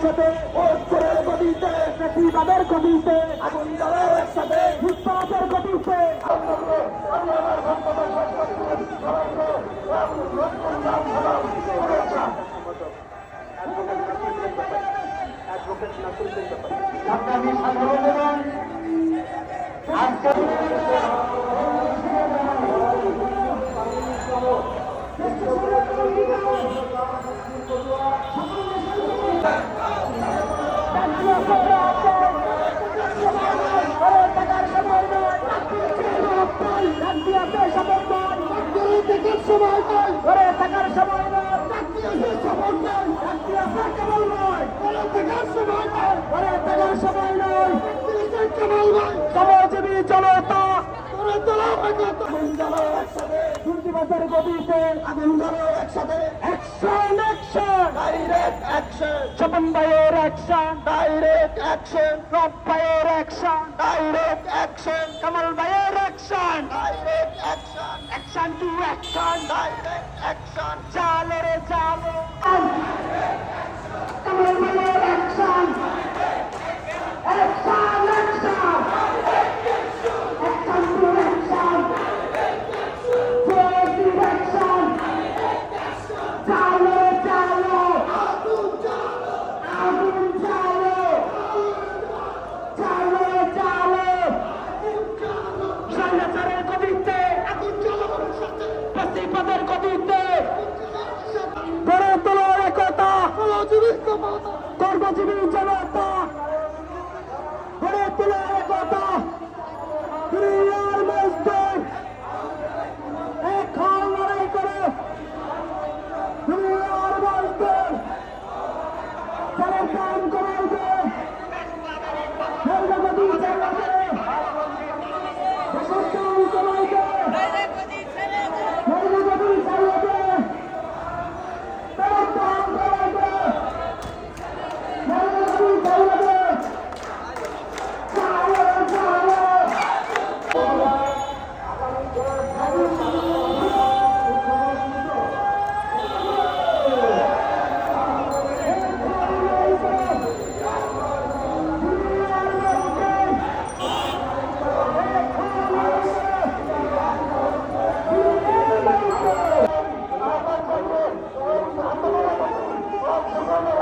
গতিতে প্রতিবাদের গতিতে আগুন জ্বালাও একসাথে উৎপাদের গতিতে। সংগ্রামী সাধারণ সময় নয় ঘরে থাকার সময় নয় সময় নয় কেবল নয়। ঘরে থাকার সময় নয় ঘরে থাকার সময় নয় কেবল নয়। শ্রমজীবী জনতা করে তোলা আগুন জ্বালাও একসাথে। দুর্নীতিবাদের গতিতে আগুন একসাথে। Action action direct action Swapan ভাইয়ের অ্যাকশন ডাইরেক্ট অ্যাকশন রব ভাইয়ের অ্যাকশন ডাইরেক্ট অ্যাকশন কামাল ভাইয়ের action direct action action to action direct action চালো চালো কামাল ভাইয়ের action action action action to action action চালো রে চালো আগুন চালো চালো রে চালো স্বৈরাচারের গতিতে প্রতিপদের গতিতে গড়ে তোলার একতা। কর্মজীবী জনতা।